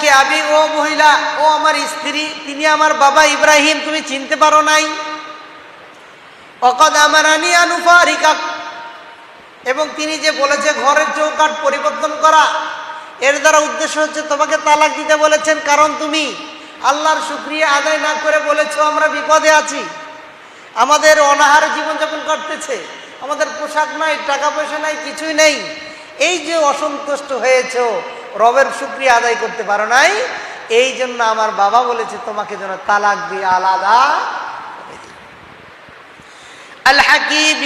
কি আবি ও মহিলা, ও আমার স্ত্রী, তিনি আমার বাবা ইব্রাহিম, তুমি চিনতে পারো নাই। অকদ আমারানি আনুফারিকা। এবং তিনি যে বলেছে, ঘরের চৌকাট পরিবর্তন করা, এর দ্বারা উদ্দেশ্য হচ্ছে তোমাকে তালাক দিতে বলেছেন, কারণ তুমি আল্লাহর শুক্রিয়া আদায় না করে বলেছ, আমরা বিপদে আছি। আমাদের অনাহারে জীবনযাপন করতেছে, আমাদের পোশাক নাই, টাকা পয়সা নাই, কিছুই নেই। এই যে অসন্তুষ্ট হয়েছ রবের শুক্রিয়া আদায় করতে পারো নাই। এই জন্য আমার বাবা বলেছে, তোমাকে যেন তালাক দিয়ে আলাদা আল হাকিব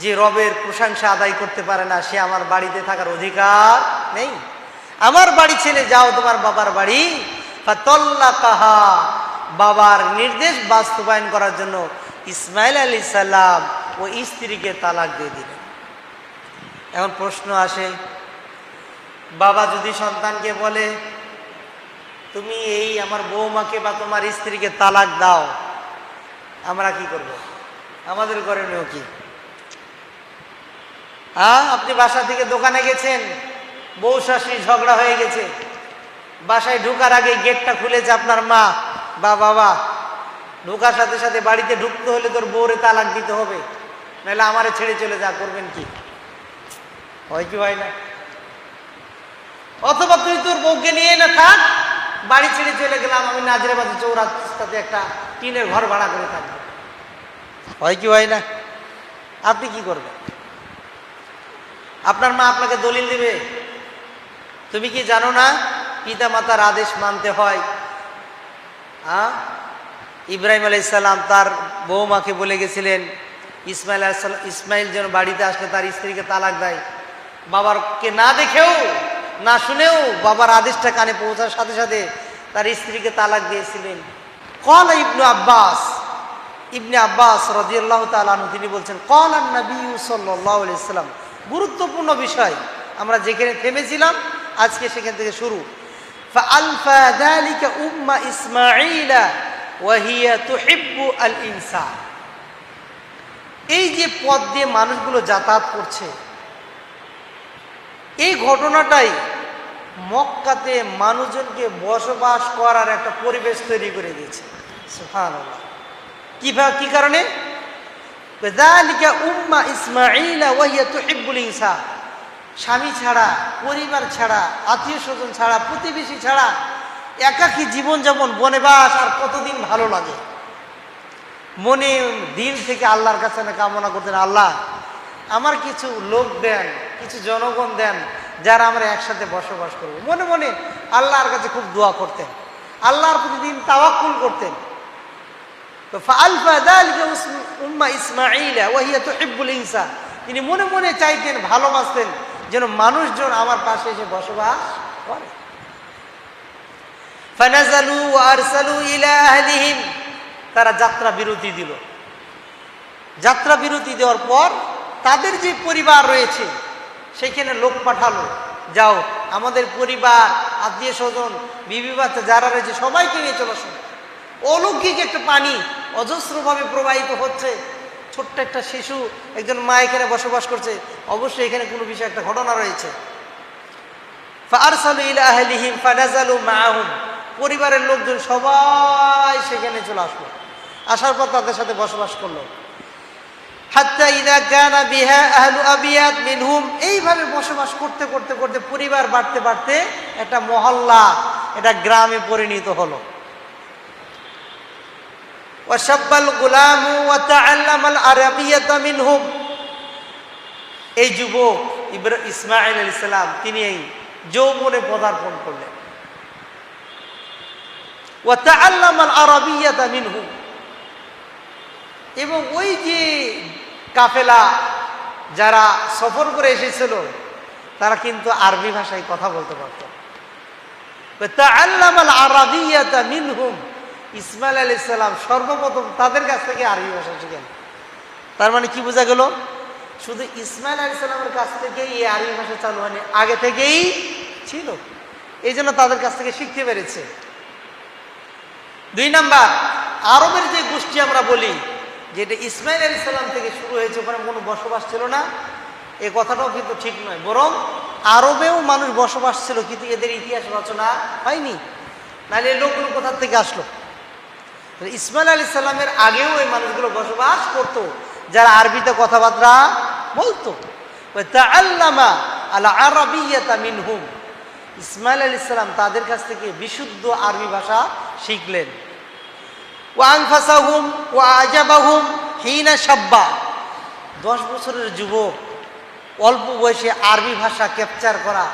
যে রবের প্রশংসা আদায় করতে পারে না, সে আমার বাড়িতে থাকার অধিকার নেই। আমার বাড়ি ছেলে যাও, তোমার বাবার বাড়ি। কাহা বাবার নির্দেশ বাস্তবায়ন করার জন্য ইসমাইল আলী সাল্লাম ও স্ত্রীকে তালাক দিয়ে দিলেন। এখন প্রশ্ন আসে, বাবা যদি সন্তানকে বলে, তুমি এই আমার বৌমাকে বা তোমার স্ত্রীকে তালাক দাও, আমরা কি করব? আমাদের করণীয় কি? হ্যাঁ আপনি বাসা থেকে দোকানে গেছেন, বউ শাশুড়ি ঝগড়া হয়ে গেছে, বাসায় ঢুকার আগে গেটটা খুলেছে আপনার মা, বা বাবা ঢোকার সাথে সাথে বাড়িতে ঢুকতে হলে তোর বউরে তালাক দিতে হবে, নাহলে আমারে ছেড়ে চলে যা, করবেন কি? হয় কি হয় না? অথবা তুই তোর বউকে নিয়ে না থাক, বাড়ি ছেড়ে চলে গেলাম, আমি নাজরাবাদে চৌরাস্তাতে একটা টিনের ঘর ভাড়া করে থাকব। হয় কি হয় না? আপনি কি করবেন? আপনার মা আপনাকে দলিল দেবে? তুমি কি জানো না পিতা মাতার আদেশ মানতে হয়। হ্যাঁ ইব্রাহিম আলাইসাল্লাম তার বৌমাকে বলে গেছিলেন, ইসমাইল ইসমাইল যেন বাড়িতে আসলে তার স্ত্রীকে তালাক দেয়। বাবারকে না দেখেও না শুনেও বাবার আদেশটা কানে পৌঁছার সাথে সাথে তার স্ত্রীকে তালাক দিয়েছিলেন কল ইবনু আব্বাস ইবনে আব্বাস রদিয়াল্লাহ তালানু তিনি বলছেন কল আর নবী সাল্লাহ আলাইসাল্লাম গুরুত্বপূর্ণ বিষয় আমরা যেখানে থেমেছিলাম আজকে সেখান থেকে শুরু فألفى ذلك أم إسماعيل وهي تحب الإنسان এই যে পথ দিয়ে মানুষগুলো যাতায়াত করছে এই ঘটনাটাই মক্কাতে মানুষজনকে বসবাস করার একটা পরিবেশ তৈরি করে দিয়েছে। কীভাবে কি কারণে? উম্মা ইসমাইলা ওয়াহিয়া তুহিব্বুল ইনসা স্বামী ছাড়া, পরিবার ছাড়া, আত্মীয় স্বজন ছাড়া, প্রতিবেশী ছাড়া একাকী জীবনযাপন, বনেবাস আর কতদিন ভালো লাগে? মনে দিন থেকে আল্লাহর কাছে না কামনা করতেন, আল্লাহ, আমার কিছু লোক দেন। কিছু জনগণ দেন, যারা আমরা একসাথে বসবাস করব। মনে মনে আল্লাহর কাছে খুব দোয়া করতেন। আল্লাহর প্রতিদিন তাওয়াক্কুল করতেন। তো ফালফা উম্মা ইসমাইলা ওয়াহিয়া তুহিব্বুল ইনসান। তিনি মনে মনে চাইতেন, ভালোবাসতেন, যেন মানুষজন আমার পাশে এসে বসবাস করে। ফানাজালু আরসালু ইলা আহলিহিম। তারা যাত্রা বিরতি দিল। যাত্রা বিরতি দেওয়ার পর তাদের যে পরিবার রয়েছে সেখানে লোক পাঠালো। যাও, আমাদের পরিবার, আত্মীয় স্বজন, বিবি বাচ্চা যারা রয়েছে, সবাইকে নিয়ে চলে আসো অলৌকিক একটা পানি অজস্রভাবে প্রবাহিত হচ্ছে। ছোট্ট একটা শিশু একজন মা এখানে বসবাস করছে। অবশ্যই এখানে কোনো বিষয়ে, একটা ঘটনা রয়েছে। পরিবারের লোকজন সবাই সেখানে চলে আসলো। আসার পর তাদের সাথে বসবাস করল হাত্তা ইদা কানা বিহা আহলু আবিয়াত মিনহুম এইভাবে বসবাস করতে করতে করতে পরিবার বাড়তে বাড়তে একটা মহল্লা, এটা গ্রামে পরিণত হলো। এই যুবক ইব্রা ইসমাইল আলাইহিস সালাম, তিনি এই যৌবনে পদার্পণ করলেন। ওয়া তাআল্লামাল আরাবিয়াতা মিনহুম। এবং ওই যে কাফেলা যারা সফর করে এসেছিল, তারা কিন্তু আরবি ভাষায় কথা বলতে পারত। ইসমাইল আলাইহিস সালাম সর্বপ্রথম তাদের কাছ থেকে আরবি ভাষা শিখেন। তার মানে কি বোঝা গেল? শুধু ইসমাইল আলী সাল্লামের কাছ থেকেই এই আরবি ভাষা চালু হয়নি, আগে থেকেই ছিল। এই জন্য তাদের কাছ থেকে শিখতে পেরেছে। দুই নাম্বার, আরবের যে গোষ্ঠী আমরা বলি যেটা ইসমাইল আলী সাল্লাম থেকে শুরু হয়েছে, ওখানে কোনো বসবাস ছিল না। এ কথাটাও কিন্তু ঠিক নয়। বরং আরবেও মানুষ বসবাস ছিল, কিন্তু এদের ইতিহাস রচনা হয়নি। নাহলে লোকগুলো কোথার থেকে আসলো? ইসমাইল আলী সাল্লামের আগেও এই মানুষগুলো বসবাস করতো, যারা আরবিতে কথাবার্তা বলতো। আল্লামা আলা আরবিয়াতা মিনহুম। ইসমাইল আলী সাল্লাম তাদের কাছ থেকে বিশুদ্ধ আরবি ভাষা শিখলেন। হিনা সাব্বা দশ বছরের যুবক, অল্প বয়সে আরবি ভাষা ক্যাপচার করা,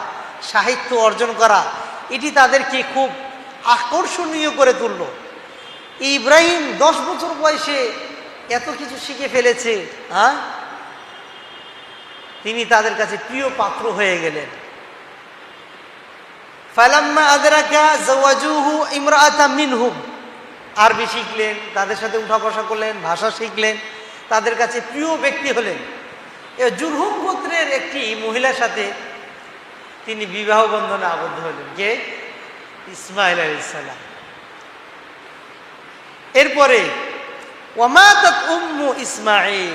সাহিত্য অর্জন করা, এটি তাদেরকে খুব আকর্ষণীয় করে তুলল। ইব্রাহিম দশ বছর বয়সে এত কিছু শিখে ফেলেছে হ্যাঁ? তিনি তাদের কাছে প্রিয় পাত্র হয়ে গেলেন। ফালাম্মা আদরাকা জাওয়াজুহু ইমরাআতা মিনহুম। আরবি শিখলেন, তাদের সাথে উঠা বসা করলেন, ভাষা শিখলেন, তাদের কাছে প্রিয় ব্যক্তি হলেন। জুরহুম গোত্রের একটি মহিলার সাথে তিনি বিবাহ বন্ধনে আবদ্ধ হলেন। কে? ইসমাইল আলাইসাল্লাম এরপরে ওমাতাত উম্মু ইসমাইল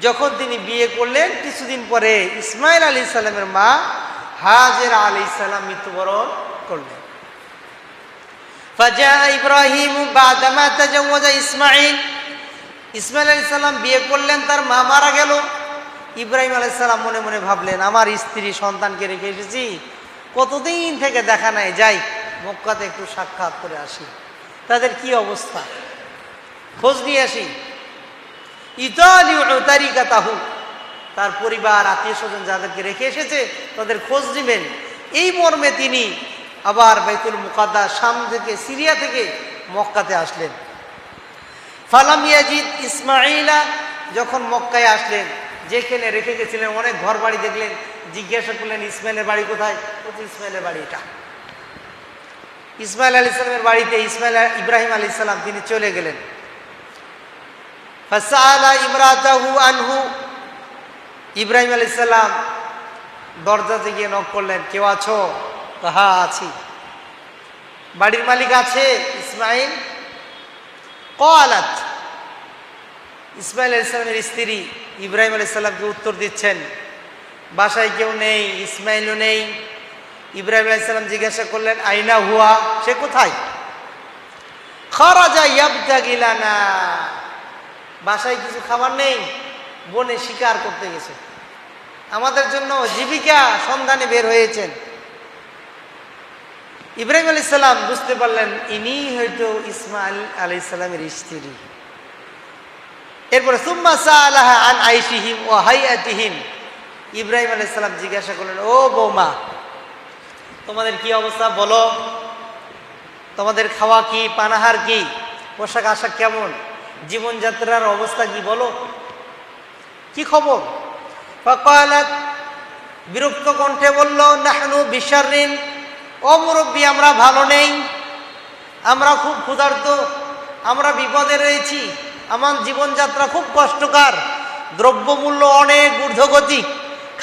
যখন তিনি বিয়ে করলেন, কিছুদিন পরে ইসমাইল আলী সাল্লামের মা হাজের আলী সাল্লাম মৃত্যুবরণ করলেন। ফাজা ইব্রাহিম বাদামা তাজাওয়াজা ইসমাইল ইসমাইল আলী সাল্লাম বিয়ে করলেন, তার মা মারা গেল। ইব্রাহিম আলাই সাল্লাম মনে মনে ভাবলেন, আমার স্ত্রী সন্তানকে রেখে এসেছি, কতদিন থেকে দেখা নাই? যাই, মক্কাতে একটু সাক্ষাৎ করে আসি। তাদের কি অবস্থা? খোঁজ নিয়ে আসি। ইতালি তারিকা তাহু তার পরিবার আত্মীয় স্বজন যাদেরকে রেখে এসেছে, তাদের খোঁজ নেবেন। এই মর্মে তিনি আবার বাইতুল মুকাদ্দা শাম থেকে, সিরিয়া থেকে মক্কাতে আসলেন। ফালাম ইয়াজিদ ইসমাইলা যখন মক্কায় আসলেন, যেখানে রেখে গেছিলেন, অনেক ঘর বাড়ি দেখলেন, জিজ্ঞাসা করলেন, ইসমাইলের বাড়ি কোথায়? ইসমাইলের বাড়ি এটা। ইসমাইল আলী সালামের বাড়িতে ইসমাইল ইব্রাহিম আলী সালাম, তিনি চলে গেলেন। আনহু। ইব্রাহিম আলী সাল্লাম দরজাতে গিয়ে নক করলেন, কেউ আছো? হ্যাঁ আছি। বাড়ির মালিক আছে ইসমাইল? কলাত ইসমাইল ইসলামের স্ত্রী ইব্রাহিম আলাইসাল্লামকে উত্তর দিচ্ছেন, বাসায় কেউ নেই, ইসমাইলও নেই। ইব্রাহিম আলাইসাল্লাম জিজ্ঞাসা করলেন, আইনা হুয়া? সে কোথায়? খরাজা বাসায় কিছু খাবার নেই? বনে শিকার করতে গেছে। আমাদের জন্য জীবিকা সন্ধানে বের হয়েছেন। ইব্রাহিম আলী সাল্লাম বুঝতে পারলেন, ইনি হয়তো ইসমাইল আলী সাল্লামের স্ত্রী। এরপরে, সুম্মা সালাহ আন আইসিহিম ও হাইয়াতিহিম। ইব্রাহিম আলী সাল্লাম জিজ্ঞাসা করলেন, ও বৌমা, তোমাদের কি অবস্থা বলো? তোমাদের খাওয়া কি, পানাহার কি, পোশাক আশাক কেমন, জীবনযাত্রার অবস্থা কি বলো? কি খবর? বিরক্ত কণ্ঠে বলল, নাহনু বিশারিন ও মুরব্বী, আমরা ভালো নেই। আমরা খুব ক্ষুধার্ত, আমরা বিপদে রয়েছি। আমার জীবনযাত্রা খুব কষ্টকর। দ্রব্যমূল্য অনেক ঊর্ধ্বগতি,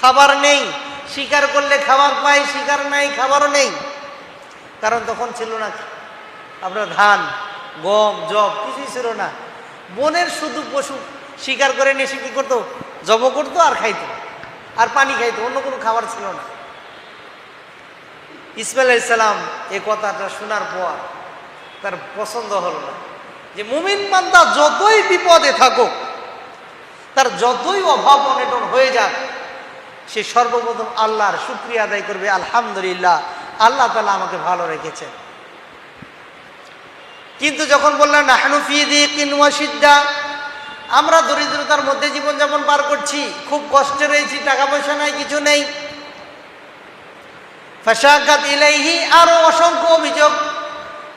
খাবার নেই। শিকার করলে খাবার পাই, শিকার নাই, খাবারও নেই। কারণ তখন ছিল না আপনার ধান, গম জব কিছুই ছিল না। বনের শুধু পশু শিকার করে নিয়ে কী করতো? জব করতো আর খাইতো। আর পানি খাইতো, অন্য কোনো খাবার ছিল না। ইসমাইল ইসলাম এ কথাটা শোনার পর তার পছন্দ হলো না। যে মুমিন বান্দা যতই বিপদে থাকুক, তার যতই অভাব অনেটন হয়ে যাক, সে সর্বপ্রথম আল্লাহর শুক্রিয়া আদায় করবে, আলহামদুলিল্লাহ, আল্লাহ তালা আমাকে ভালো রেখেছেন। কিন্তু যখন বললেন দিকিনওয়াসিদ্দা আমরা দরিদ্রতার মধ্যে জীবনযাপন পার করছি, খুব কষ্টে রয়েছি, টাকা পয়সা নাই, কিছু নেই। ফাঁসাকাত ইলাইহি আরও অসংখ্য অভিযোগ।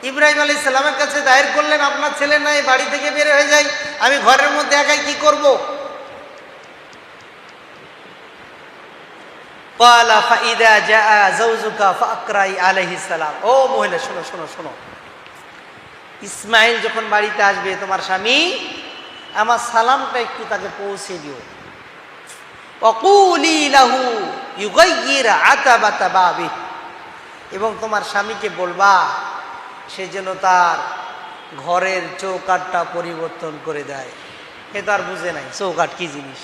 ইব্রাহিম আলী ইসলামের কাছে দায়ের করলেন, আপনার ছেলে না বাড়ি থেকে বের হয়ে যাই, আমি ঘরের মধ্যে একাই কি করব? ও মহিলা, শোনো শোনো শোনো। ইসমাইল যখন বাড়িতে আসবে, তোমার স্বামী, আমার সালামটা একটু তাকে পৌঁছে দিও। অকুলি লাহু ইউগাইয়ির আতাবাতা বাবি এবং তোমার স্বামীকে বলবা, সে যেন তার ঘরের চৌকাটটা পরিবর্তন করে দেয়। এ তো আর বুঝে নাই চৌকাট কি জিনিস?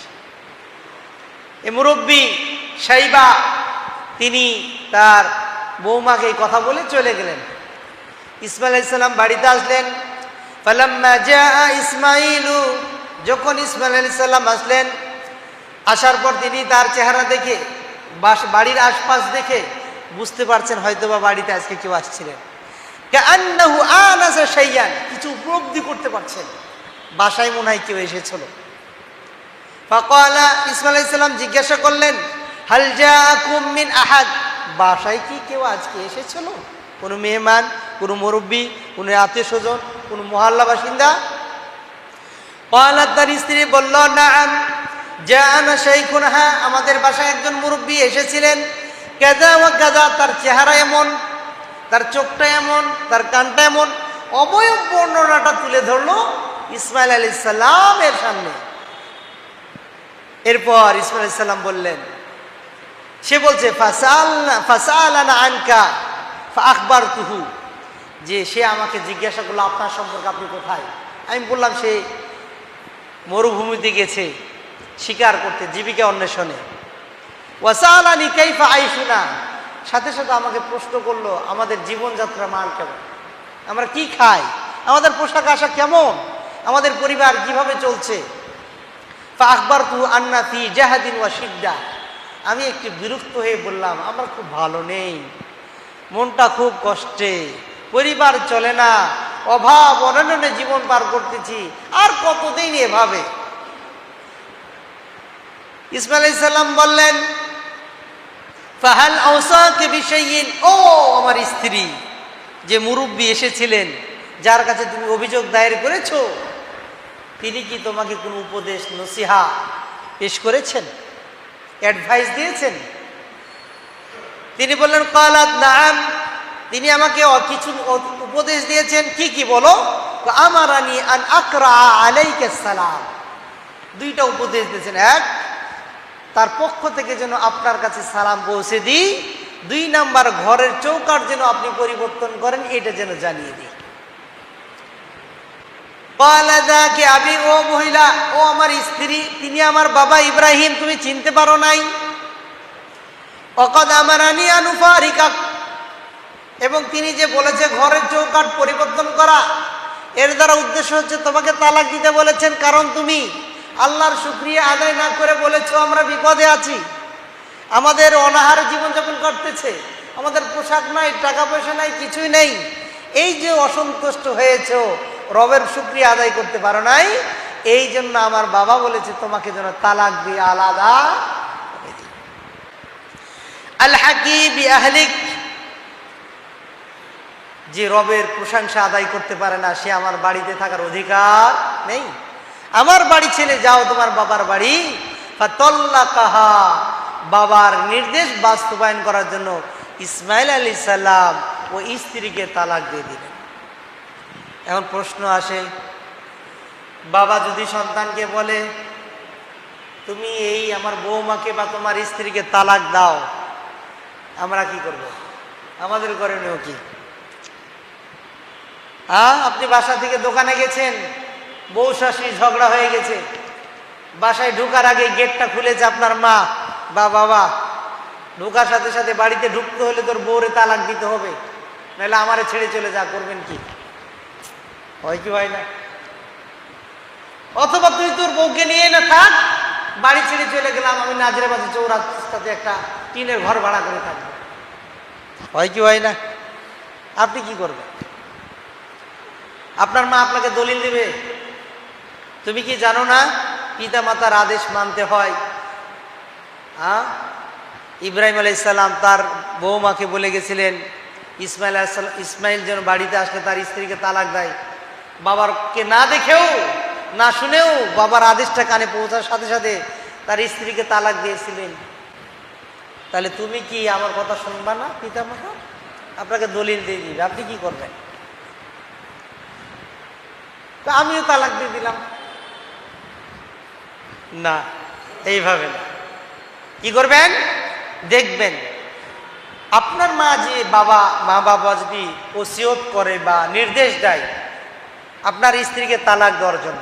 এ মুরব্বী সাইবা, তিনি তার বৌমাকে কথা বলে চলে গেলেন। ইসমাইল ইসলাম বাড়িতে আসলেন। ফালাম্মা ইসমাইলু, যখন ইসমাইল আলাইসাল্লাম আসলেন আসার পর তিনি তার চেহারা দেখে, বাস বাড়ির আশপাশ দেখে বুঝতে পারছেন হয়তোবা বাড়িতে আজকে কেউ আসছিলেন। কিছু উপলব্ধি করতে পারছেন। বাসায় মনে হয় কেউ এসেছিল। ফাকালা, ইসমাইল আলাইসাল্লাম জিজ্ঞাসা করলেন হালজা জাআকুম মিন আহাদ? বাসায় কি কেউ আজকে এসেছিল? কোনো মেহমান, কোনো মুরব্বী, কোনো আত্মীয় স্বজন কোনো মহল্লা বাসিন্দা? পালাত তার স্ত্রী বলল নাম হ্যাঁ আমাদের বাসায় একজন মুরব্বী এসেছিলেন। কেদা ও গাদা তার চেহারা এমন, তার চোখটা এমন, তার কানটা এমন, অবয়ব বর্ণনাটা তুলে ধরলো ইসমাইল আলী সাল্লামের সামনে। এরপর ইসমাইল সাল্লাম বললেন, সে বলছে আনকা আখবার তুহু যে সে আমাকে জিজ্ঞাসা করল, আপনার সম্পর্কে আপনি কোথায়? আমি বললাম, সে মরুভূমিতে গেছে। শিকার করতে, জীবিকা অন্বেষণে। ওয়াসালানি কাইফা আইসুনা। সাথে সাথে আমাকে প্রশ্ন করল, আমাদের জীবনযাত্রা মান কেমন? আমরা কি খাই? আমাদের পোশাক আশাক কেমন? আমাদের পরিবার কীভাবে চলছে? আকবর তু আন্না ফি জাহাদিন ওয়া আমি একটু বিরক্ত হয়ে বললাম, আমার খুব ভালো নেই। মনটা খুব কষ্টে। পরিবার চলে না। অভাব অনন্য জীবন পার করতেছি। আর কতদিন এভাবে? ইসমাইল ইসাল্লাম বললেন, ফাহাল ঔসাকে বিষয়ীন ও আমার স্ত্রী, যে মুরব্বী এসেছিলেন, যার কাছে তুমি অভিযোগ দায়ের করেছ, তিনি কি তোমাকে কোনো উপদেশ, নসিহা পেশ করেছেন? অ্যাডভাইস দিয়েছেন? তিনি বললেন, কালাত নাম তিনি আমাকে কিছু উপদেশ দিয়েছেন, কি কি বলো? আমার আনি আন আকরা আলাইকে সালাম। দুইটা উপদেশ দিয়েছেন। এক তার পক্ষ থেকে যেন আপনার কাছে সালাম পৌঁছে দিই। দুই নাম্বার ঘরের চৌকাট যেন আপনি পরিবর্তন করেন, এটা যেন জানিয়ে দিই। কে আমি, ও মহিলা, ও আমার স্ত্রী, তিনি আমার বাবা ইব্রাহিম, তুমি চিনতে পারো নাই। অকদ আমারানি আনুফারিকা, এবং তিনি যে বলেছে ঘরের চৌকাট পরিবর্তন করা, এর দ্বারা উদ্দেশ্য হচ্ছে তোমাকে তালাক দিতে বলেছেন, কারণ তুমি আল্লাহর শুক্রিয়া আদায় না করে বলেছ, আমরা বিপদে আছি। আমাদের অনাহার জীবনযাপন করতেছে। আমাদের পোশাক নাই, টাকা পয়সা নাই, কিছুই নেই। এই যে অসন্তুষ্ট হয়েছ, রবের শুক্রিয়া আদায় করতে পারো নাই। এই জন্য আমার বাবা বলেছে, তোমাকে যেন তালাক দিয়ে আলাদা আল হাকিব যে রবের প্রশংসা আদায় করতে পারে না, সে আমার বাড়িতে থাকার অধিকার নেই। আমার বাড়ি ছেলে, যাও তোমার বাবার বাড়ি। কাহা বাবার নির্দেশ বাস্তবায়ন করার জন্য ইসমাইল আলী সাল্লাম ও স্ত্রীকে তালাক দিয়ে দিলেন। এখন প্রশ্ন আসে, বাবা যদি সন্তানকে বলে, তুমি এই আমার বৌমাকে বা তোমার স্ত্রীকে তালাক দাও, আমরা কি করব? আমাদের করণীয় কি? হ্যাঁ আপনি বাসা থেকে দোকানে গেছেন? বউ শাশুড়ি ঝগড়া হয়ে গেছে। বাসায় ঢুকার আগে গেটটা খুলেছে আপনার মা, বা বাবা, ঢুকার সাথে সাথে বাড়িতে ঢুকতে হলে তোর বউরে তালাক দিতে হবে। নাহলে আমারে ছেড়ে চলে যা, করবেন কি? হয় কি হয় না? অথবা তুই তোর বউকে নিয়ে না থাক, বাড়ি ছেড়ে চলে গেলাম, আমি নাজরে বাজে চৌরাস্তাতে একটা টিনের ঘর ভাড়া করে থাকব। হয় কি হয় না? আপনি কি করবেন? আপনার মা আপনাকে দলিল দেবে? তুমি কি জানো না পিতা মাতার আদেশ মানতে হয়? হ্যাঁ ইব্রাহিম আলাইসাল্লাম তার বৌমাকে বলে গেছিলেন, ইসমাইল ইসমাইল যেন বাড়িতে আসলে তার স্ত্রীকে তালাক দেয়। বাবারকে না দেখেও, না শুনেও বাবার আদেশটা কানে পৌঁছার সাথে সাথে তার স্ত্রীকে তালাক দিয়েছিলেন। তাহলে তুমি কি আমার কথা শুনবা না পিতা মাতা আপনাকে দলিল দিয়ে দিবে, আপনি কি করবেন? আমিও তালাক দিয়ে দিলাম। না, এইভাবে না। কি করবেন? দেখবেন, আপনার মা যে বাবা, মা বাবা যদি ওসিয়ত করে বা নির্দেশ দেয়, আপনার স্ত্রীকে তালাক দেওয়ার জন্য,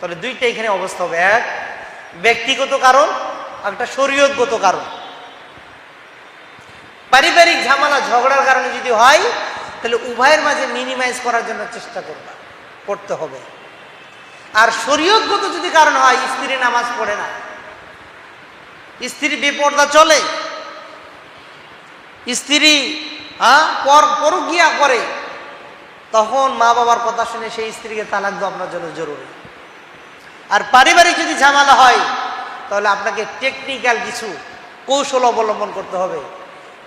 তাহলে দুইটা এখানে অবস্থা হবে। এক, ব্যক্তিগত কারণ একটা শরীয়তগত কারণ। পারিবারিক ঝামেলা, ঝগড়ার কারণে যদি হয়, তাহলে উভয়ের মাঝে মিনিমাইজ করার জন্য চেষ্টা করবা করতে হবে। আর শরীয়তগত যদি কারণ হয়, স্ত্রী নামাজ পড়ে না। স্ত্রী বেপর্দা চলে। স্ত্রী হ্যাঁ পর, পরকিয়া করে। তখন মা বাবার কথা শুনে সেই স্ত্রীকে তালাক দেওয়া আপনার জন্য জরুরি। আর পারিবারিক যদি ঝামেলা হয়, তাহলে আপনাকে টেকনিক্যাল কিছু কৌশল অবলম্বন করতে হবে।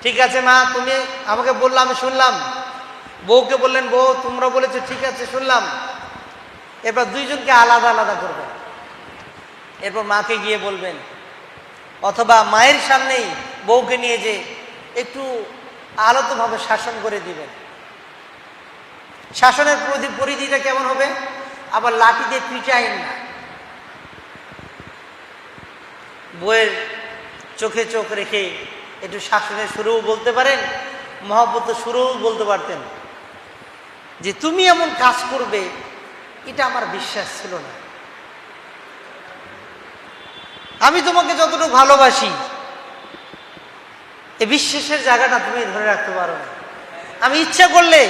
ঠিক আছে, মা, তুমি আমাকে বললাম শুনলাম। বউকে বললেন, বউ, তোমরা বলেছ, ঠিক আছে, শুনলাম। এরপর দুইজনকে আলাদা আলাদা করবেন। এরপর মাকে গিয়ে বলবেন, অথবা মায়ের সামনেই বউকে নিয়ে যে একটু আলতোভাবে শাসন করে দিবেন। শাসনের পরিধি- পরিধিটা কেমন হবে? আবার লাঠি দিয়ে পিটাইন না। বইয়ের চোখে চোখ রেখে একটু শাসনের শুরুও বলতে পারেন মহব্বত শুরুও বলতে পারতেন যে, তুমি এমন কাজ করবে এটা আমার বিশ্বাস ছিল না। আমি তোমাকে যতটুকু ভালোবাসি এই বিশ্বাসের জায়গাটা তুমি ধরে রাখতে পারো না। আমি ইচ্ছা করলে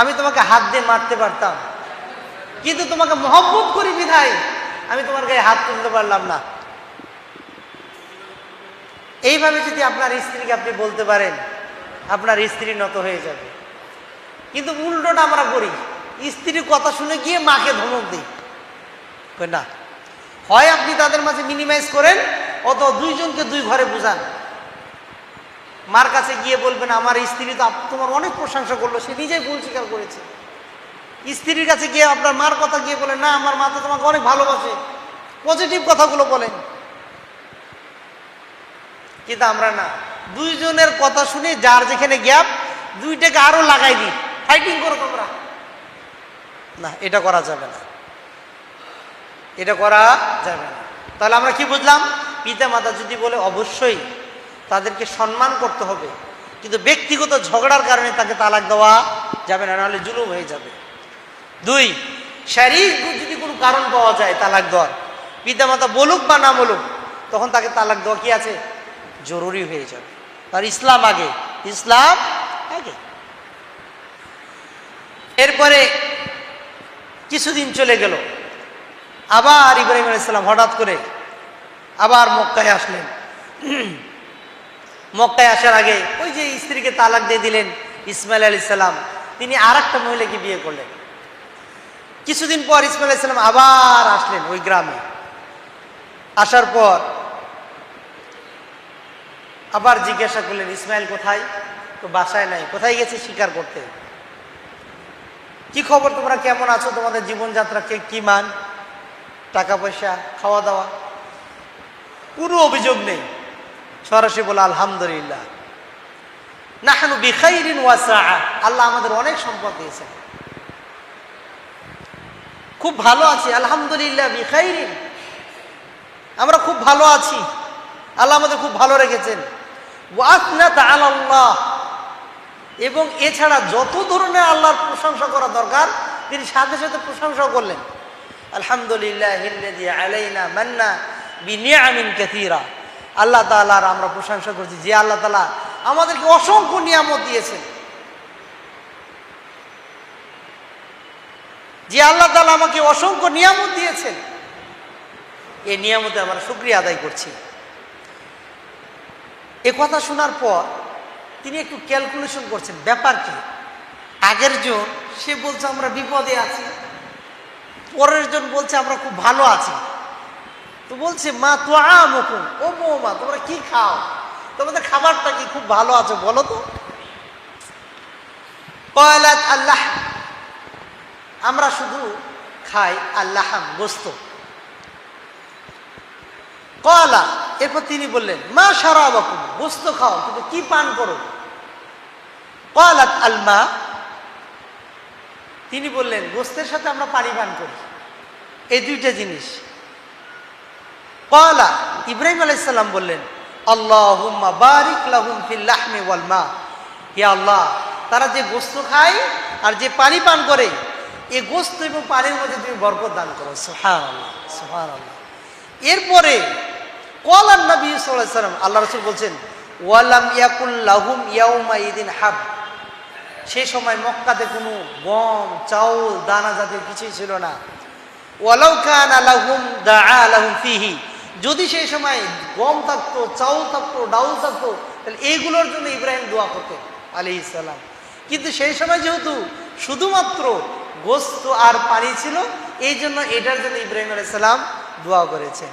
আমি তোমাকে হাত দিয়ে মারতে পারতাম, কিন্তু তোমাকে মহব্বত করি বিধায় আমি তোমার গায়ে হাত তুলতে পারলাম না। এইভাবে যদি আপনার স্ত্রীকে আপনি বলতে পারেন, আপনার স্ত্রী নত হয়ে যাবে। কিন্তু উল্টোটা আমরা করি। স্ত্রীর কথা শুনে গিয়ে মাকে ধমক দিই। না? হয় আপনি তাদের মাঝে মিনিমাইজ করেন অত দুইজনকে দুই ঘরে বুঝান। মার কাছে গিয়ে বলবেন, আমার স্ত্রী তো তোমার অনেক প্রশংসা করল, সে নিজেই ভুল স্বীকার করেছে। স্ত্রীর কাছে গিয়ে আপনার মার কথা গিয়ে বলেন, না, আমার মা তো তোমাকে অনেক ভালোবাসে। পজিটিভ কথাগুলো বলেন। কিন্তু আমরা না, দুইজনের কথা শুনে যার যেখানে গ্যাপ, দুইটাকে আরও লাগাই দিই। ফাইটিং করো তোমরা। না, এটা করা যাবে না। এটা করা যাবে না। তাহলে আমরা কি বুঝলাম? পিতা মাতা যদি বলে, অবশ্যই তাদেরকে সম্মান করতে হবে, কিন্তু ব্যক্তিগত ঝগড়ার কারণে তাকে তালাক দেওয়া যাবে না, নাহলে জুলুম হয়ে যাবে। দুই, শারীরিক যদি কোনো কারণ পাওয়া যায় তালাক দেওয়ার, পিতা মাতা বলুক বা না বলুক, তখন তাকে তালাক দেওয়া কি আছে? জরুরি হয়ে যাবে। আর ইসলাম আগে ইসলাম আগে। এরপরে কিছুদিন চলে গেল। আবার ইব্রাহিম আলাইসাল্লাম হঠাৎ করে আবার মক্কায় আসলেন। মক্কায় আসার আগে ওই যে স্ত্রীকে তালাক দিয়ে দিলেন ইসমাইল আলী সাল্লাম তিনি আর একটা মহিলাকে বিয়ে করলেন। কিছুদিন পর ইসমাইল সাল্লাম আবার আসলেন ওই গ্রামে। আসার পর আবার জিজ্ঞাসা করলেন, ইসমাইল কোথায়? তো বাসায় নাই। কোথায় গেছে স্বীকার করতে। কি খবর? তোমরা কেমন আছো? তোমাদের জীবনযাত্রা কে কি মান? টাকা পয়সা খাওয়া দাওয়া কোনো অভিযোগ নেই। সরাসরি বলে, আলহামদুলিল্লাহ। নাহানু বিখাইরিন ওয়াসা আল্লাহ আমাদের অনেক সম্পদ দিয়েছেন। খুব ভালো আছি। আলহামদুলিল্লাহ বিখাইরিন। আমরা খুব ভালো আছি। আল্লাহ আমাদের খুব ভালো রেখেছেন। ওয়াসনাত আল্লাহ এবং এছাড়া যত ধরনের আল্লাহর প্রশংসা করা দরকার, তিনি সাথে সাথে প্রশংসাও করলেন। আলহামদুলিল্লাহ আলাইনা মান্না বিনিয়ামিন কাসীরা। আল্লাহ তালার আমরা প্রশংসা করছি যে আল্লাহ তালা আমাদেরকে অসংখ্য নিয়ামত দিয়েছেন। যে আল্লাহ তালা আমাকে অসংখ্য নিয়ামত দিয়েছেন। এই নিয়ামতে আমরা শুক্রিয়া আদায় করছি। এ কথা শোনার পর তিনি একটু ক্যালকুলেশন করছেন, ব্যাপার কি? আগের জন, সে বলছে আমরা বিপদে আছি, পরের জন বলছে আমরা খুব ভালো আছি। তো বলছে, মা তো আমকুম ও মো মা তোমরা কি খাও? তোমাদের খাবারটা কি খুব ভালো আছে বলো তো? আল্লাহ আমরা শুধু খাই আল্লাহাম, গোস্ত। কলা এরপর তিনি বললেন, মা সারা বাকুম গোস্ত খাও কিন্তু কি পান করো? কলাত আলমা তিনি বললেন, গোস্তের সাথে আমরা পানি পান করি। এই দুইটা জিনিস। কলা, ইব্রাহিম আলাইসাল্লাম বললেন আল্লাহ বারিক লাহুম ফিল লাহমি ওয়াল মা। হে আল্লাহ, তারা যে গোস্ত খায় আর যে পানি পান করে এই গোস্ত এবং পানির মধ্যে তুমি বরকত দান করো। সুহান আল্লাহ সুহান আল্লাহ এরপরে কলার নবী সাল্লাম আল্লাহ রসুল বলছেন, ওয়ালাম ইয়াকুল লাহুম ইয়াউমা ইদিন হাব। সে সময় মক্কাতে কোনো গম, চাউল, দানা জাতীয় কিছুই ছিল না। ওয়ালাউ কান আলাহুম দা আলাহুম ফিহি। যদি সেই সময় গম থাকতো, চাউল থাকতো, ডাউল থাকতো, তাহলে এইগুলোর জন্য ইব্রাহিম দোয়া করতেন আলি ইসালাম কিন্তু সেই সময় যেহেতু শুধুমাত্র গোস্ত আর পানি ছিল, এই জন্য এটার জন্য ইব্রাহিম আলাইসাল্লাম দোয়া করেছেন।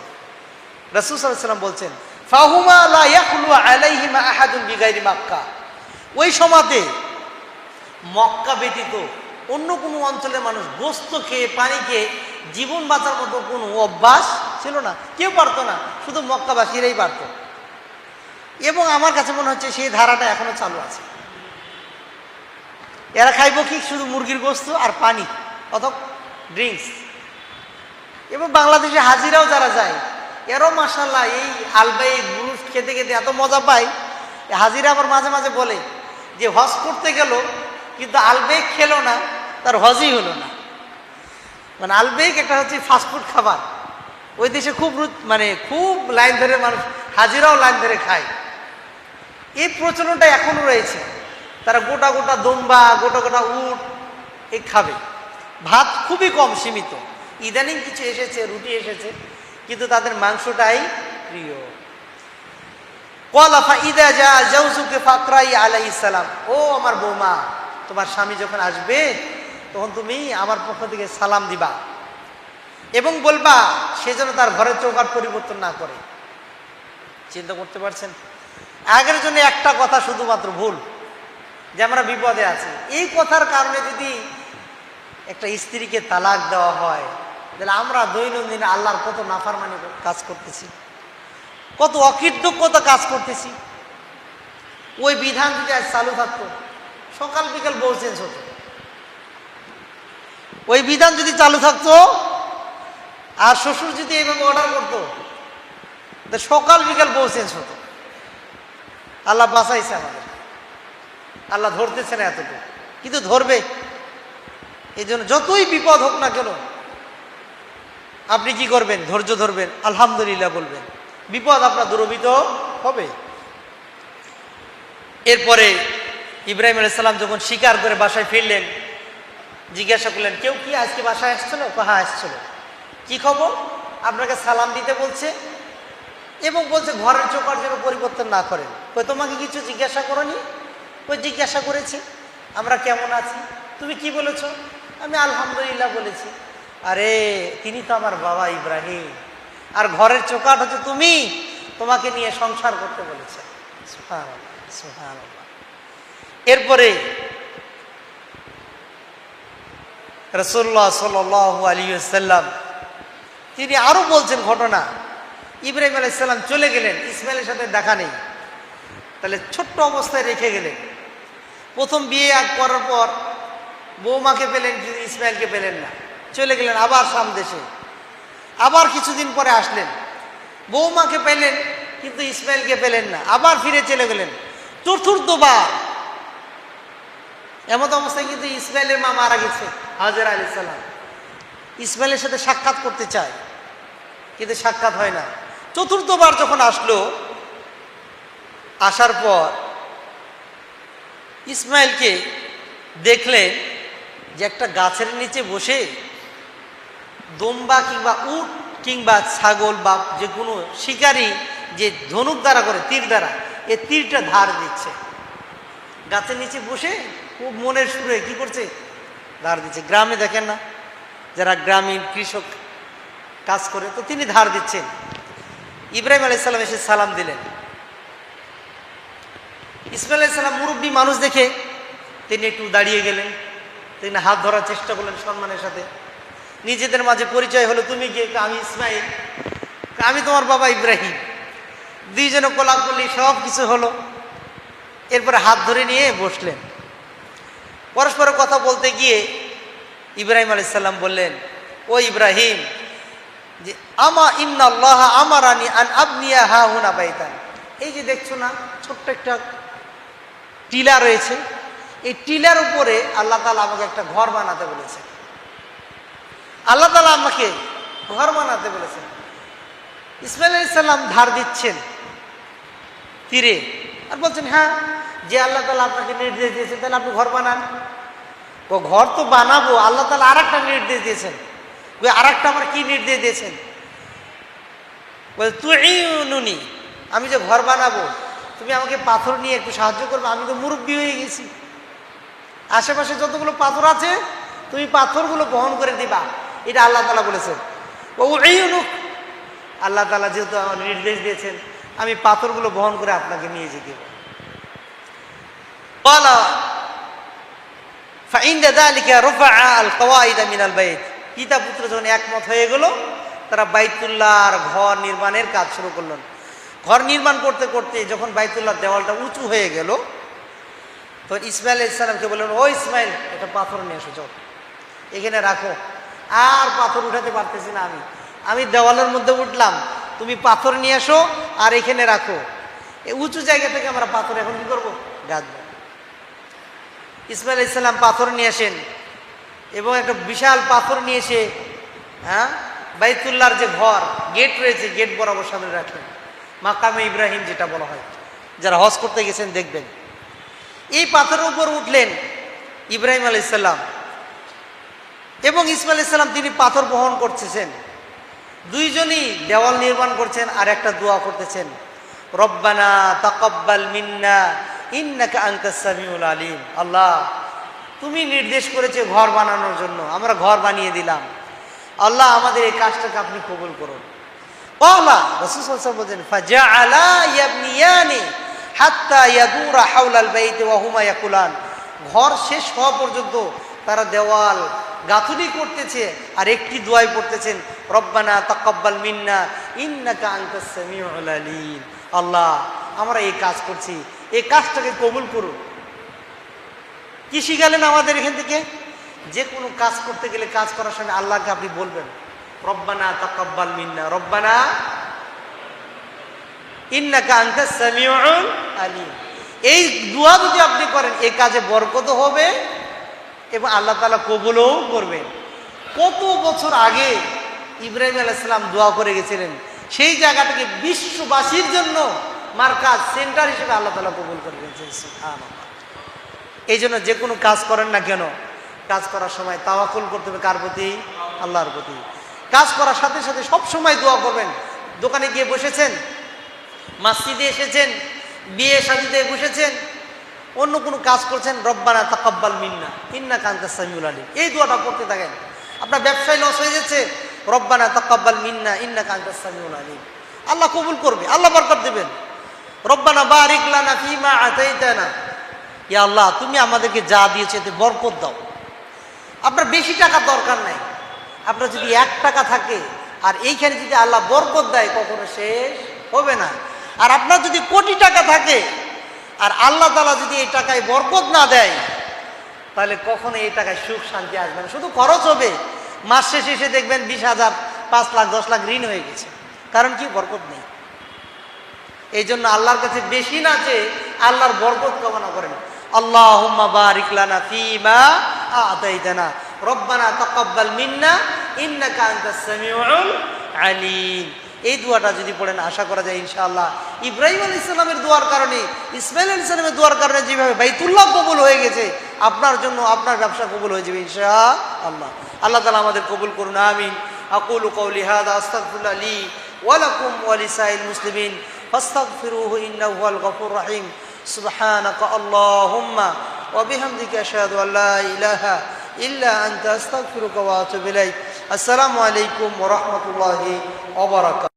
রাসুল সাল্লাম বলছেন, ফাহুমা আলাইহিমা আহাদুন বিগাইরি মাক্কা। ওই সময়তে মক্কা ব্যতীত অন্য কোনো অঞ্চলের মানুষ গোস্ত খেয়ে, পানি খেয়ে জীবন বাঁচার মতো কোনো অভ্যাস ছিল না। কেউ পারতো না, শুধু মক্কাবাসীরাই পারত। এবং আমার কাছে মনে হচ্ছে সেই ধারাটা এখনও চালু আছে। এরা খাইব কি? শুধু মুরগির গোস্ত আর পানি, অথবা ড্রিঙ্কস এবং বাংলাদেশে হাজিরাও যারা যায় এরও মাসাল্লাহ এই আলবাই গুরুস খেতে খেতে এত মজা পায় এ হাজিরা আবার মাঝে মাঝে বলে যে, হজ করতে গেল, কিন্তু আলবেগ খেলো না, তার হজই হলো না। মানে আলবেগ একটা হচ্ছে ফাস্টফুড খাবার। ওই দেশে খুব মানে খুব লাইন ধরে মানুষ, হাজিরাও লাইন ধরে খায়। এই প্রচলনটা এখনও রয়েছে। তারা গোটা গোটা দম্বা, গোটা গোটা উট এই খাবে। ভাত খুবই কম সীমিত। ইদানিং কিছু এসেছে, রুটি এসেছে। কিন্তু তাদের মাংসটাই প্রিয়। কলাফা ইদা যা জাউজুকে ফাকরাই ও আমার বৌমা, তোমার স্বামী যখন আসবে, তখন তুমি আমার পক্ষ থেকে সালাম দিবা এবং বলবা, সে যেন তার ঘরের চৌকাট পরিবর্তন না করে। চিন্তা করতে পারছেন? আগের জন্য একটা কথা শুধুমাত্র ভুল, যে আমরা বিপদে আছি। এই কথার কারণে যদি একটা স্ত্রীকে তালাক দেওয়া হয় তাহলে আমরা দৈনন্দিন আল্লাহর কত নাফারমানি কাজ করতেছি, কত অকৃতজ্ঞতা কাজ করতেছি। ওই বিধান যদি আজ চালু থাকতো, সকাল বিকাল বউ চেঞ্জ হতো। ওই বিধান যদি চালু থাকতো, আর শ্বশুর যদি এইভাবে অর্ডার করতো সকাল বিকাল বউ চেঞ্জ হতো। আল্লাহ বাঁচাইছে আমাদের। আল্লাহ ধরতেছে না এতটুকু। কিন্তু ধরবে। এই জন্য যতই বিপদ হোক না কেন আপনি কি করবেন? ধৈর্য ধরবেন, আলহামদুলিল্লাহ বলবেন। বিপদ আপনার দুরবিত হবে। এরপরে ইব্রাহিম আলাইসাল্লাম যখন স্বীকার করে বাসায় ফিরলেন, জিজ্ঞাসা করলেন, কেউ কি আজকে বাসায় আসছিল? হ্যাঁ আসছিল। কি খবর? আপনাকে সালাম দিতে বলছে। এবং বলছে, ঘরের চোখার যেন পরিবর্তন না করেন। কই তোমাকে কিছু জিজ্ঞাসা করনি? ওই জিজ্ঞাসা করেছি। আমরা কেমন আছি? তুমি কি বলেছ? আমি আলহামদুলিল্লাহ বলেছি। আরে, তিনি তো আমার বাবা ইব্রাহিম। আর ঘরের চোকাট হচ্ছে তুমি। তোমাকে নিয়ে সংসার করতে বলেছে। এরপরে রসুল্লাহ সাল আলী সাল্লাম তিনি আরও বলছেন ঘটনা। ইব্রাহিম আলাইসাল্লাম চলে গেলেন, ইসমাইলের সাথে দেখা নেই। তাহলে ছোট্ট অবস্থায় রেখে গেলেন। প্রথম বিয়ে করার পর বৌমাকে পেলেন ইসমাইলকে পেলেন না। চলে গেলেন আবার সাম দেশে। আবার কিছুদিন পরে আসলেন। বৌমাকে পেলেন, কিন্তু ইসমাইলকে পেলেন না। আবার ফিরে চলে গেলেন। চতুর্থবার এমত অবস্থায় কিন্তু ইসমাইলের মা মারা গেছে, হাজার আলী সালাম। ইসমাইলের সাথে সাক্ষাৎ করতে চায়, কিন্তু সাক্ষাৎ হয় না। চতুর্থবার যখন আসলো, আসার পর ইসমাইলকে দেখলেন যে একটা গাছের নিচে বসে দম্বা কিংবা উট কিংবা ছাগল বা যে কোনো শিকারী যে ধনুক দ্বারা করে, তীর দ্বারা, এ তীরটা ধার দিচ্ছে। গাছের নিচে বসে খুব মনের সুরে কি করছে? ধার দিচ্ছে। গ্রামে দেখেন না, যারা গ্রামীণ কৃষক কাজ করে, তো তিনি ধার দিচ্ছেন। ইব্রাহিম আলাইসাল্লাম এসে সালাম দিলেন। ইসমাইল আলাইসাল্লাম মুরব্বী মানুষ দেখে তিনি একটু দাঁড়িয়ে গেলেন, তিনি হাত ধরার চেষ্টা করলেন সম্মানের সাথে। নিজেদের মাঝে পরিচয় হলো, তুমি গিয়ে আমি ইসমাইল আমি তোমার বাবা ইব্রাহিম। দুইজনে কোলাকুলি সব কিছু হলো। এরপরে হাত ধরে নিয়ে বসলেন। পরস্পর কথা বলতে গিয়ে ইব্রাহিম আলাইসাল্লাম বললেন, ও ইব্রাহিম, যে আমা ইন্না আল্লাহ আমার আনি আন আবনিয়া হা হুনা বাইতান। এই যে দেখছ না, ছোট্ট একটা টিলা রয়েছে। এই টিলার উপরে আল্লাহ তালা আমাকে একটা ঘর বানাতে বলেছে আল্লাহ তালা আমাকে ঘর বানাতে বলেছেন। ইসমাইল আলাইসাল্লাম ধার দিচ্ছেন তীরে আর বলছেন হ্যাঁ যে আল্লাহ তালা আপনাকে নির্দেশ দিয়েছেন, তাহলে আপনি ঘর বানান। ও ঘর তো বানাবো, আল্লাহ তালা আর একটা নির্দেশ দিয়েছেন। ওই আর একটা আমার কি নির্দেশ দিয়েছেন? বলে তুই নুনি আমি যে ঘর বানাবো, তুমি আমাকে পাথর নিয়ে একটু সাহায্য করবে, আমি তো মুরব্বী হয়ে গেছি। আশেপাশে যতগুলো পাথর আছে, তুমি পাথরগুলো বহন করে দিবা। এটা আল্লাহ তালা বলেছেন। ও এই অনুক আল্লাহ তালা যেহেতু আমার নির্দেশ দিয়েছেন, আমি পাথরগুলো বহন করে আপনাকে নিয়ে যেতে। পিতা পুত্র যখন একমত হয়ে গেল, তারা বাইতুল্লাহর ঘর নির্মাণের কাজ শুরু করলেন। ঘর নির্মাণ করতে করতে যখন বাইতুল্লাহর দেওয়ালটা উঁচু হয়ে গেল তো ইসমাইল ইসলামকে বললেন, ও ইসমাইল, একটা পাথর নিয়ে এসো, চল। এখানে রাখো। আর পাথর উঠাতে পারতেছি না আমি। আমি দেওয়ালের মধ্যে উঠলাম, তুমি পাথর নিয়ে আসো আর এখানে রাখো। এই উঁচু জায়গা থেকে আমরা পাথর এখন কি করব? গাঁথবো। ইসমাইল ইসলাম পাথর নিয়ে আসেন এবং একটা বিশাল পাথর নিয়ে এসে হ্যাঁ বাইতুল্লার যে ঘর, গেট রয়েছে, গেট বরাবর সামনে রাখলেন মাকামে ইব্রাহিম যেটা বলা হয়। যারা হজ করতে গেছেন দেখবেন। এই পাথরের উপর উঠলেন ইব্রাহিম আলাইসাল্লাম এবং ইসমাইল ইসলাম তিনি পাথর বহন করতেছেন। দুইজনই দেওয়াল নির্মাণ করছেন আর একটা দোয়া করতেছেন। রব্বানা তাকব্বাল মিন্না ইন্নাকা আনতাস সামিউল আলিম। আল্লাহ, তুমি নির্দেশ করেছে ঘর বানানোর জন্য। আমরা ঘর বানিয়ে দিলাম। আল্লাহ, আমাদের এই কাজটাকে আপনি কবুল করুন। কলা, রসুল বলছেন, ফাজাআলা ইয়াবনিয়ানি হাত্তা ইয়াদুরা হাওলাল বাইতি ওয়া হুমা ইয়াকুলান। ঘর শেষ হওয়া পর্যন্ত তারা দেওয়াল গাঁথুনি করতেছে আর একটি দোয়াই পড়তেছেন, রব্বানা তাকাব্বাল মিন্না, ইন্নাকা আনতাস সামিউল আলিম। আল্লাহ, আমরা এই কাজ করছি, এই কাজটাকে কবুল করুন। কি শিখালেন আমাদের এখান থেকে? যে কোনো কাজ করতে গেলে কাজ করার সময় আল্লাহকে আপনি বলবেন, রব্বানা তাকাব্বাল মিন্না, রব্বানা ইন্নাকা আনতাস সামিউল আলিম। এই দোয়া যদি আপনি করেন এই কাজে বরকত হবে এবং আল্লাহ তালা কবুলও করবেন। কত বছর আগে ইব্রাহিম আলাইসালাম দোয়া করে গেছিলেন, সেই জায়গাটাকে বিশ্ববাসীর জন্য মার্কাজ সেন্টার হিসেবে আল্লাহ তালা কবুল করে গেছেন এই জন্য যে কোনো কাজ করেন না কেন, কাজ করার সময় তাওয়াকুল করতে হবে কার প্রতি? আল্লাহর প্রতি। কাজ করার সাথে সাথে সব সময় দোয়া করবেন। দোকানে গিয়ে বসেছেন, মাসজিদে এসেছেন, বিয়ে শাদিতে বসেছেন অন্য কোনো কাজ করছেন, রব্বানা তাকাব্বাল মিন্না ইন্না কান্তা সামিউল আলী এই দোয়াটা করতে থাকেন। আপনার ব্যবসায় লস হয়ে যাচ্ছে রব্বানা তাকাব্বাল মিন্না ইন্না কান্তা সামিউল আলী আল্লাহ কবুল করবে, আল্লাহ বরকত দেবেন। রব্বানা বারিক লানা ফিমা আতাইতানা। ইয়া আল্লাহ, তুমি আমাদেরকে যা দিয়েছে, এতে বরকত দাও। আপনার বেশি টাকা দরকার নাই। আপনার যদি এক টাকা থাকে, আর এইখানে যদি আল্লাহ বরকত দেয়, কখনো শেষ হবে না। আর আপনার যদি কোটি টাকা থাকে আর আল্লাহ তালা যদি এই টাকায় বরকত না দেয়, তাহলে কখনো এই টাকায় সুখ শান্তি আসবে না। শুধু খরচ হবে। মাস শেষে এসে দেখবেন বিশ হাজার, পাঁচ লাখ, দশ লাখ ঋণ হয়ে গেছে। কারণ কি? বরকত নেই। এই জন্য আল্লাহর কাছে বেশি না যে আল্লাহর বরকত কামনা করেন। আল্লাহ বারিক লানা ফিমা আতাইতানা। রব্বানা তাকাব্বাল মিন্না, ইন্নাকা আনতাস সামিউল আলিম। এই দোয়াটা যদি পড়েন, আশা করা যায় ইনশাআল্লাহ। ইব্রাহিম আলী ইসলামের দোয়ার কারণে, ইসমাইল আলী ইসলামের দোয়ার কারণে যেভাবে বাইতুল্লাহ কবুল হয়ে গেছে, আপনার জন্য আপনার ব্যবসা কবুল হয়ে যাবে ইনশা আল্লাহ আল্লাহ তালা আমাদের কবুল করুন, আমিন। আকুল কৌলি হাদা, আস্তাগফিরুল্লাহ লি ওয়ালাকুম ওয়ালিসাইল মুসলিমিন। ইন্নাহু হুয়াল গফুর রহিম। ওয়া বিহামদিকা আশহাদু আল লা ইলাহা আতুবু ইলাইক। আসসালামু আলাইকুম ওয়া রাহমাতুল্লাহি ওয়া বারাকাতুহু।